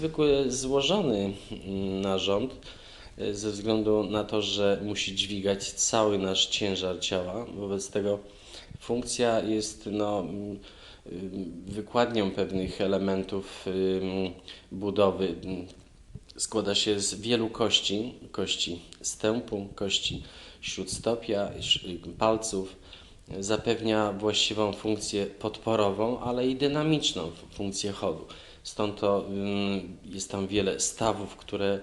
niezwykle złożony mm, narząd y, ze względu na to, że musi dźwigać cały nasz ciężar ciała. Wobec tego funkcja jest no, mm, y, wykładnią pewnych elementów ym, budowy. Składa się z wielu kości, kości stępu, kości śródstopia, palców. Zapewnia właściwą funkcję podporową, ale i dynamiczną funkcję chodu. Stąd to ym, jest tam wiele stawów, które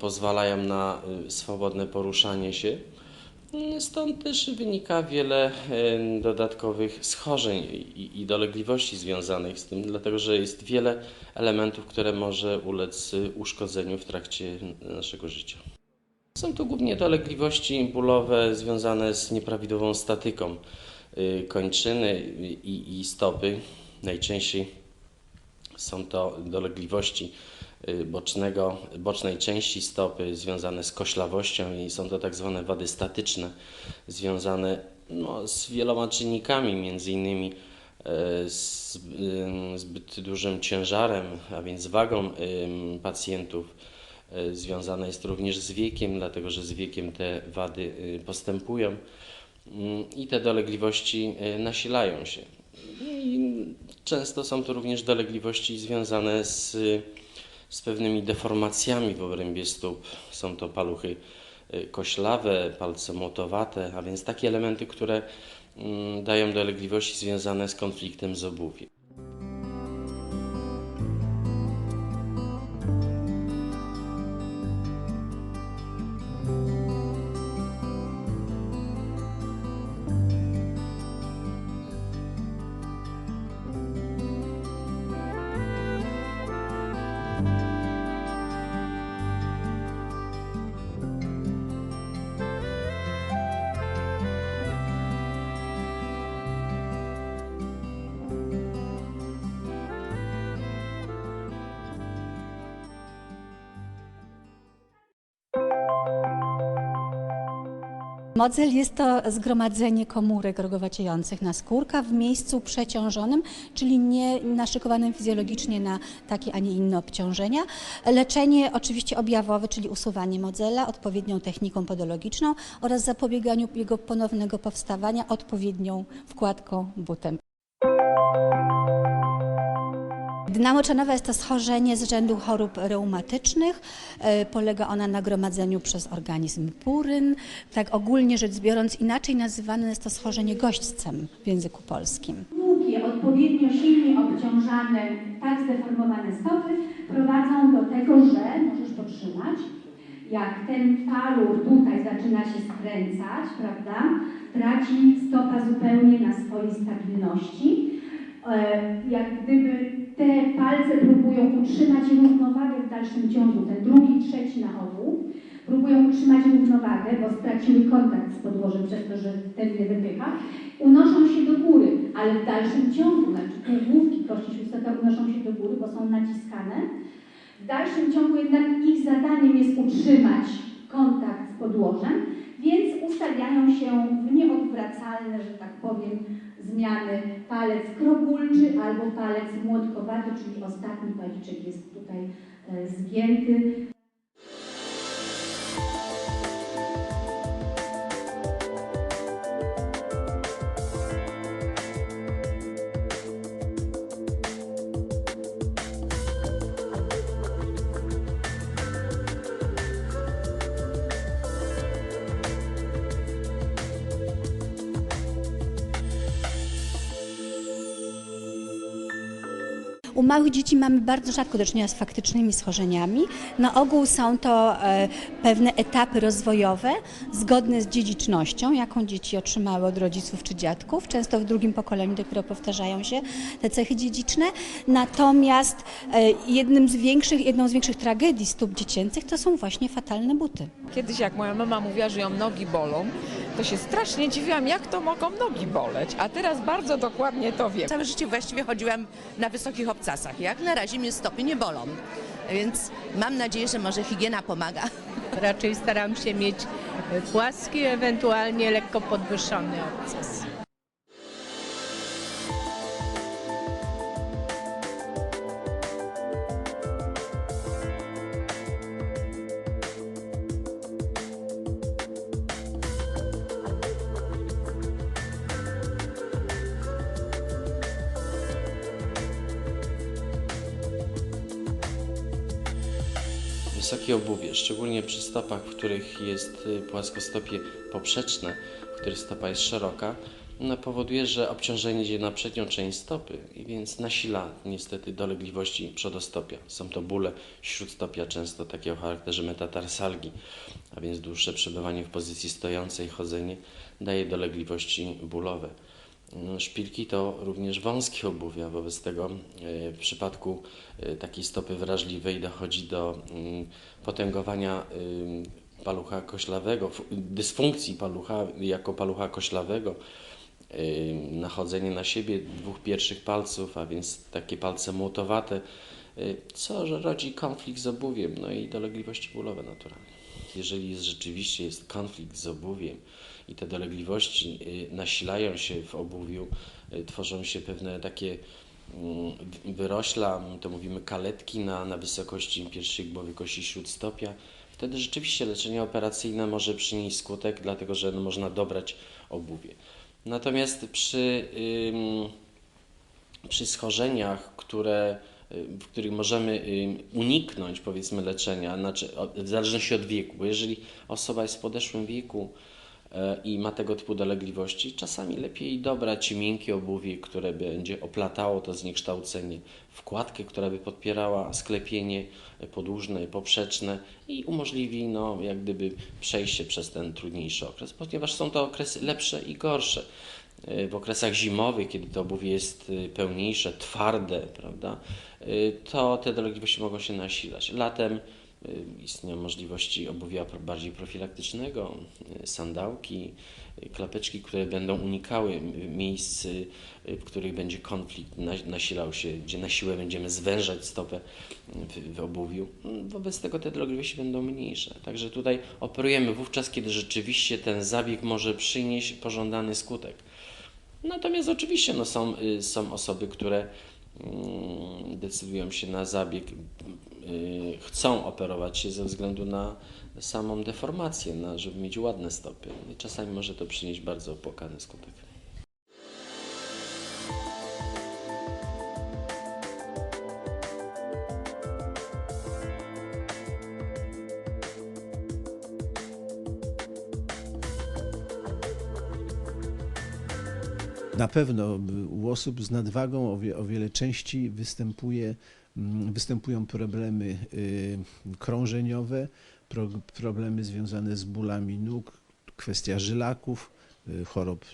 pozwalają na y, swobodne poruszanie się. Y, Stąd też wynika wiele dodatkowych schorzeń i, i dolegliwości związanych z tym, dlatego że jest wiele elementów, które może ulec y, uszkodzeniu w trakcie naszego życia. Są to głównie dolegliwości bólowe związane z nieprawidłową statyką y, kończyny i, i stopy. Najczęściej są to dolegliwości y, bocznego, bocznej części stopy związane z koślawością i są to tak zwane wady statyczne związane no, z wieloma czynnikami, między innymi e, z zbyt dużym ciężarem, a więc wagą pacjentów. E, Związane jest również z wiekiem, dlatego że z wiekiem te wady y, postępują Mm, i te dolegliwości y, nasilają się. I często są to również dolegliwości związane z, z pewnymi deformacjami w obrębie stóp. Są to paluchy koślawe, palce młotowate, a więc takie elementy, które mm, dają dolegliwości związane z konfliktem z obuwiem. Modzel jest to zgromadzenie komórek rogowaciejących na skórka w miejscu przeciążonym, czyli nie naszykowanym fizjologicznie na takie, a nie inne obciążenia. Leczenie oczywiście objawowe, czyli usuwanie modzela odpowiednią techniką podologiczną oraz zapobieganiu jego ponownego powstawania odpowiednią wkładką butem. Dna jest to schorzenie z rzędu chorób reumatycznych. E, Polega ona na gromadzeniu przez organizm puryn. Tak ogólnie rzecz biorąc, inaczej nazywane jest to schorzenie gośćcem w języku polskim. Długie, odpowiednio silnie obciążane, tak zdeformowane stopy prowadzą do tego, że możesz potrzymać, jak ten paluch tutaj zaczyna się skręcać, prawda, traci stopa zupełnie na swojej stabilności. E, Jak gdyby utrzymać równowagę w dalszym ciągu, ten drugi, trzeci na obu, próbują utrzymać równowagę, bo straciły kontakt z podłożem przez to, że ten je wypycha, unoszą się do góry, ale w dalszym ciągu, znaczy półgłówki kości śródstopia unoszą się do góry, bo są naciskane. W dalszym ciągu jednak ich zadaniem jest utrzymać kontakt z podłożem, więc ustawiają się w nieodwracalne, że tak powiem, zmiany palec krogulczy albo palec młotkowaty, czyli ostatni paliczek jest tutaj e, zgięty. Małych dzieci mamy bardzo rzadko do czynienia z faktycznymi schorzeniami. Na ogół są to e, pewne etapy rozwojowe zgodne z dziedzicznością, jaką dzieci otrzymały od rodziców czy dziadków. Często w drugim pokoleniu dopiero powtarzają się te cechy dziedziczne. Natomiast e, jednym z większych, jedną z większych tragedii stóp dziecięcych to są właśnie fatalne buty. Kiedyś jak moja mama mówiła, że ją nogi bolą, to się strasznie dziwiłam, jak to mogą nogi boleć. A teraz bardzo dokładnie to wiem. Całe życie właściwie chodziłam na wysokich obcasach. Jak na razie mnie stopy nie bolą. Więc mam nadzieję, że może higiena pomaga. Raczej staram się mieć płaski, ewentualnie lekko podwyższony obcas. Obuwie, szczególnie przy stopach, w których jest y, płaskostopie poprzeczne, w których stopa jest szeroka, no, powoduje, że obciążenie idzie na przednią część stopy i więc nasila niestety dolegliwości przodostopia. Są to bóle śródstopia, często takie o charakterze metatarsalgii, a więc dłuższe przebywanie w pozycji stojącej, chodzenie daje dolegliwości bólowe. Mm, Szpilki to również wąskie obuwia, wobec tego e, w przypadku e, takiej stopy wrażliwej dochodzi do mm, potęgowania y, palucha koślawego, dysfunkcji palucha jako palucha koślawego, y, nachodzenie na siebie dwóch pierwszych palców, a więc takie palce młotowate, y, co rodzi konflikt z obuwiem, no i dolegliwości bólowe naturalnie. Jeżeli jest, rzeczywiście jest konflikt z obuwiem i te dolegliwości y, nasilają się w obuwiu, y, tworzą się pewne takie mm, wyrośla, to mówimy kaletki na, na wysokości pierwszej głowy kości śródstopia, wtedy rzeczywiście leczenie operacyjne może przynieść skutek, dlatego że no, można dobrać obuwie. Natomiast przy, przy schorzeniach, które, w których możemy ym, uniknąć powiedzmy leczenia, znaczy w zależności od wieku, bo jeżeli osoba jest w podeszłym wieku e, i ma tego typu dolegliwości, czasami lepiej dobrać miękkie obuwie, które będzie oplatało to zniekształcenie, wkładkę, która by podpierała sklepienie podłużne, poprzeczne i umożliwi no, jak gdyby przejście przez ten trudniejszy okres, ponieważ są to okresy lepsze i gorsze. W okresach zimowych, kiedy to obuwie jest y, pełniejsze, twarde, prawda, y, to te dolegliwości mogą się nasilać. Latem y, istnieją możliwości obuwia bardziej profilaktycznego, sandałki, klapeczki, które będą unikały miejsc, w których będzie konflikt na- nasilał się, gdzie na siłę będziemy zwężać stopę w, obuwiu. Wobec tego te dolegliwości będą mniejsze. Także tutaj operujemy wówczas, kiedy rzeczywiście ten zabieg może przynieść pożądany skutek. Natomiast oczywiście no, są, y, są osoby, które mm, decydują się na zabieg, y, chcą operować się ze względu na samą deformację, na, żeby mieć ładne stopy. Czasami może to przynieść bardzo opłakany skutek. Na pewno y, u osób z nadwagą o, wie, o wiele częściej występuje, mm, występują problemy y, krążeniowe, pro, problemy związane z bólami nóg, kwestia żylaków, y, chorób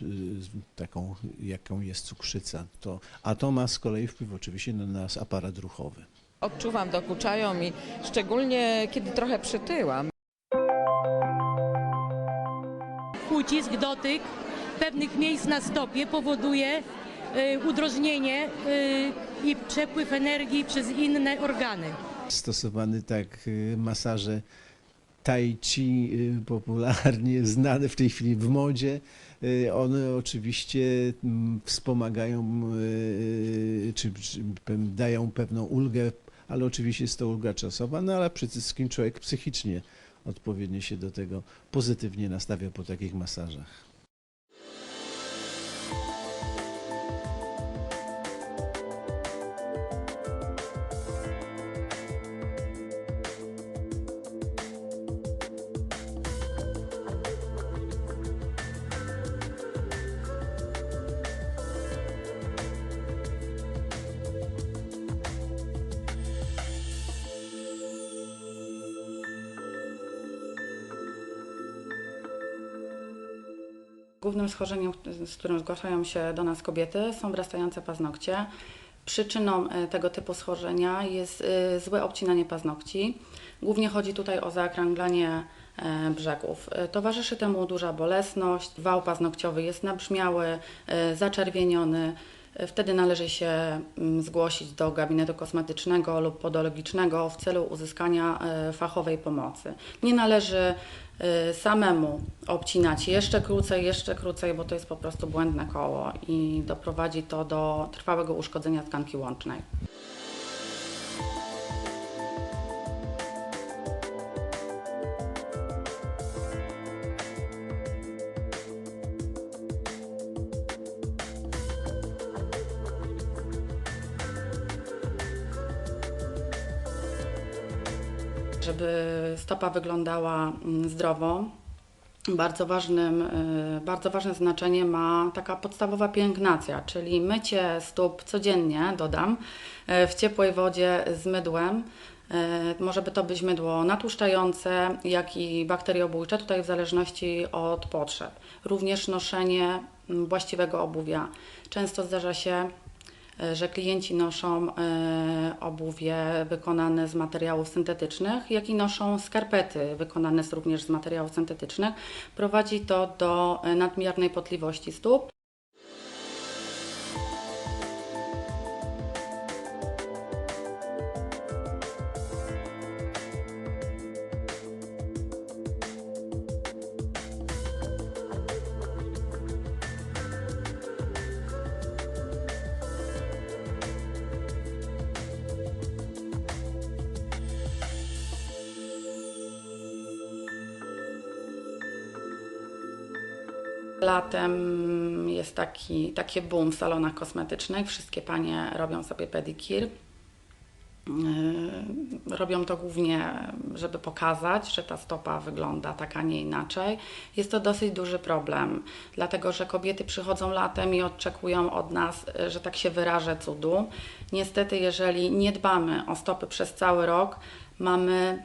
taką jaką jest cukrzyca. To, a to ma z kolei wpływ oczywiście na nasz aparat ruchowy. Odczuwam, dokuczają mi, szczególnie kiedy trochę przytyłam. ucisk, dotyk pewnych miejsc na stopie powoduje y, udrożnienie y, i przepływ energii przez inne organy. Stosowany tak y, masaże tai chi popularnie znane w tej chwili w modzie. One oczywiście mm, wspomagają czy, czy dają pewną ulgę, ale oczywiście jest to ulga czasowa, no ale przede wszystkim człowiek psychicznie odpowiednio się do tego pozytywnie nastawia po takich masażach. Głównym schorzeniem, z którym zgłaszają się do nas kobiety, są wrastające paznokcie. Przyczyną e, tego typu schorzenia jest e, złe obcinanie paznokci. Głównie chodzi tutaj o zaokrąglanie e, brzegów. Towarzyszy temu duża bolesność, wał paznokciowy jest nabrzmiały, zaczerwieniony. E, Wtedy należy się mm, zgłosić do gabinetu kosmetycznego lub podologicznego w celu uzyskania e, fachowej pomocy. Nie należy y, samemu obcinać jeszcze krócej, jeszcze krócej, bo to jest po prostu błędne koło i doprowadzi to do trwałego uszkodzenia tkanki łącznej. Wyglądała mm, zdrowo, bardzo, ważnym, y, bardzo ważne znaczenie ma taka podstawowa pielęgnacja, czyli mycie stóp codziennie, dodam, y, w ciepłej wodzie z mydłem. Y, Może by to być mydło natłuszczające, jak i bakteriobójcze, tutaj w zależności od potrzeb. Również noszenie mm, właściwego obuwia. Często zdarza się, że klienci noszą y, obuwie wykonane z materiałów syntetycznych, jak i noszą skarpety wykonane również z materiałów syntetycznych. Prowadzi to do y, nadmiernej potliwości stóp. Latem jest taki, taki boom w salonach kosmetycznych. Wszystkie panie robią sobie pedikir. Yy, Robią to głównie, żeby pokazać, że ta stopa wygląda tak, a nie inaczej. Jest to dosyć duży problem, dlatego że kobiety przychodzą latem i oczekują od nas, yy, że tak się wyrażę, cudu. Niestety, jeżeli nie dbamy o stopy przez cały rok, mamy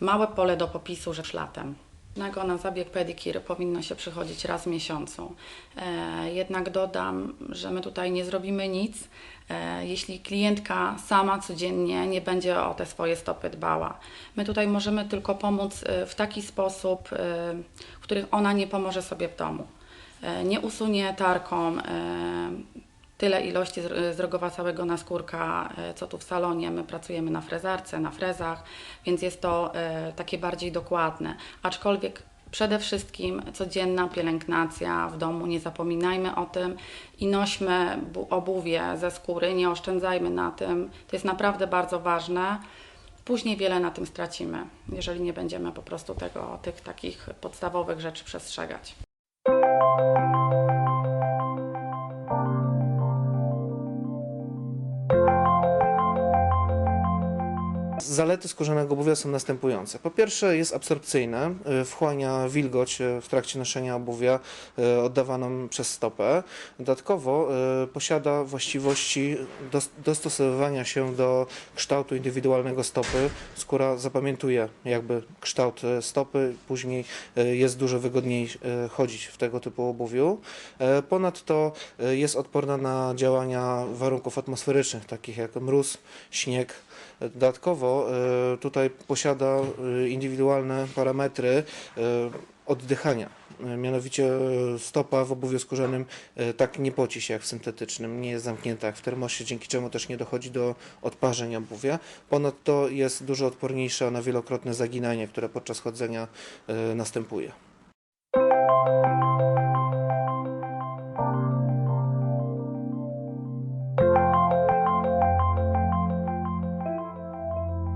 małe pole do popisu rzecz latem. Na zabieg pedikir powinno się przychodzić raz w miesiącu. E, jednak dodam, że my tutaj nie zrobimy nic, e, jeśli klientka sama codziennie nie będzie o te swoje stopy dbała. My tutaj możemy tylko pomóc e, w taki sposób, w których ona nie pomoże sobie w domu. Nie usunie tarką tyle ilości z- z rogowa całego naskórka, e, co tu w salonie. My pracujemy na frezarce, na frezach, więc jest to e, takie bardziej dokładne. Aczkolwiek przede wszystkim codzienna pielęgnacja w domu, nie zapominajmy o tym i nośmy bu- obuwie ze skóry, nie oszczędzajmy na tym. To jest naprawdę bardzo ważne. Później wiele na tym stracimy, jeżeli nie będziemy po prostu tego, tych takich podstawowych rzeczy przestrzegać. Zalety skórzanego obuwia są następujące. Po pierwsze jest absorpcyjne, y, wchłania wilgoć y, w trakcie noszenia obuwia y, oddawaną przez stopę. Dodatkowo posiada właściwości dos- dostosowywania się do kształtu indywidualnego stopy. Skóra zapamiętuje jakby kształt stopy, później jest dużo wygodniej chodzić w tego typu obuwiu. Ponadto jest odporna na działania warunków atmosferycznych, takich jak mróz, śnieg, Dodatkowo tutaj posiada e, indywidualne parametry e, oddychania. E, Mianowicie e, stopa w obuwiu skórzanym e, tak nie poci się jak w syntetycznym, nie jest zamknięta jak w termosie, dzięki czemu też nie dochodzi do odparzeń obuwia. Ponadto jest dużo odporniejsza na wielokrotne zaginanie, które podczas chodzenia e, następuje.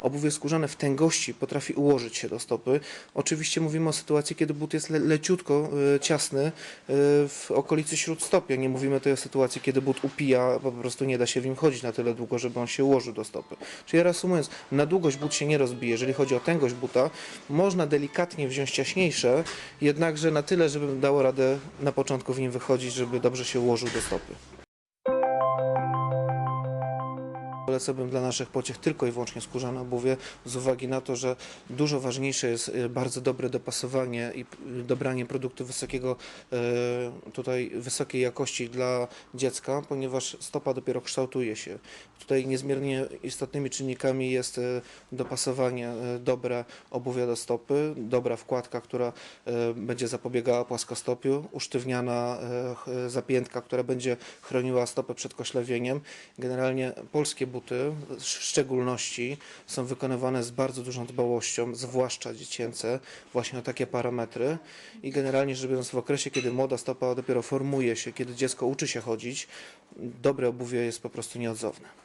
Obuwie skórzane w tęgości potrafi ułożyć się do stopy. Oczywiście mówimy o sytuacji, kiedy but jest le leciutko y, ciasny y, w okolicy śródstopia. Nie mówimy tutaj o sytuacji, kiedy but upija, po prostu nie da się w nim chodzić na tyle długo, żeby on się ułożył do stopy. Czyli reasumując, na długość but się nie rozbije. Jeżeli chodzi o tęgość buta, można delikatnie wziąć ciaśniejsze, jednakże na tyle, żeby dało radę na początku w nim wychodzić, żeby dobrze się ułożył do stopy. Polecałbym dla naszych pociech tylko i wyłącznie skórzane obuwie, z uwagi na to, że dużo ważniejsze jest y, bardzo dobre dopasowanie i dobranie produktu wysokiego, y, tutaj wysokiej jakości dla dziecka, ponieważ stopa dopiero kształtuje się. Tutaj niezmiernie istotnymi czynnikami jest y, dopasowanie dobre obuwia do stopy, dobra wkładka, która będzie zapobiegała płaskostopiu, usztywniana zapiętka, która będzie chroniła stopę przed koślewieniem. Generalnie polskie buty w szczególności są wykonywane z bardzo dużą dbałością, zwłaszcza dziecięce, właśnie o takie parametry. I generalnie rzecz biorąc, w okresie, kiedy młoda stopa dopiero formuje się, kiedy dziecko uczy się chodzić, dobre obuwie jest po prostu nieodzowne.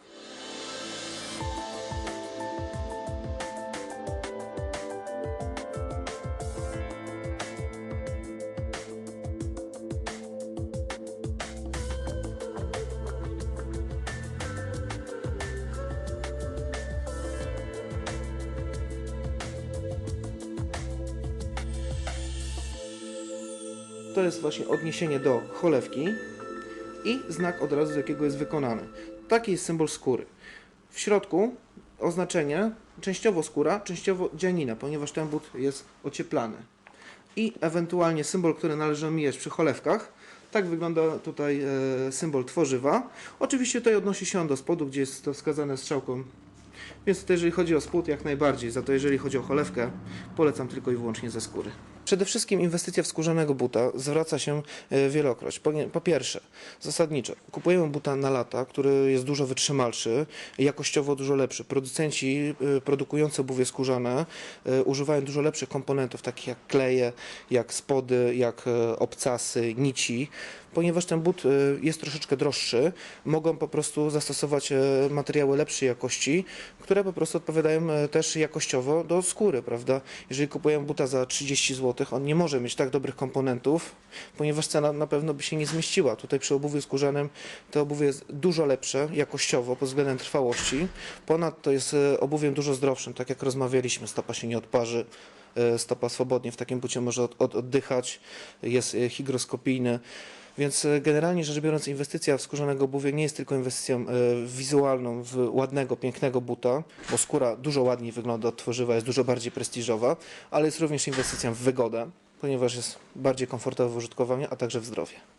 Jest właśnie odniesienie do cholewki i znak od razu, z jakiego jest wykonany. Taki jest symbol skóry. W środku oznaczenie częściowo skóra, częściowo dzianina, ponieważ ten but jest ocieplany. I ewentualnie symbol, który należy mijać przy cholewkach. Tak wygląda tutaj e, symbol tworzywa. Oczywiście tutaj odnosi się on do spodu, gdzie jest to wskazane strzałką. Więc tutaj, jeżeli chodzi o spód, jak najbardziej. Za to, jeżeli chodzi o cholewkę, polecam tylko i wyłącznie ze skóry. Przede wszystkim inwestycja w skórzanego buta zwraca się e, wielokroć. Po, po pierwsze, zasadniczo, kupujemy buta na lata, który jest dużo wytrzymalszy, jakościowo dużo lepszy. Producenci e, produkujący obuwie skórzane e, używają dużo lepszych komponentów, takich jak kleje, jak spody, jak obcasy, nici. Ponieważ ten but jest troszeczkę droższy, mogą po prostu zastosować materiały lepszej jakości, które po prostu odpowiadają też jakościowo do skóry, prawda? Jeżeli kupujemy buta za 30 zł, on nie może mieć tak dobrych komponentów, ponieważ cena na pewno by się nie zmieściła. Tutaj przy obuwiu skórzanym to obuwie jest dużo lepsze jakościowo pod względem trwałości. Ponadto jest e, obuwiem dużo zdrowszym, tak jak rozmawialiśmy, stopa się nie odparzy. E, Stopa swobodnie w takim bucie może od, od, oddychać, jest e, hygroskopijny. Więc e, generalnie rzecz biorąc, inwestycja w skórzanego obuwie nie jest tylko inwestycją wizualną w ładnego, pięknego buta, bo skóra dużo ładniej wygląda od tworzywa, jest dużo bardziej prestiżowa, ale jest również inwestycją w wygodę, ponieważ jest bardziej komfortowa w użytkowaniu, a także w zdrowie.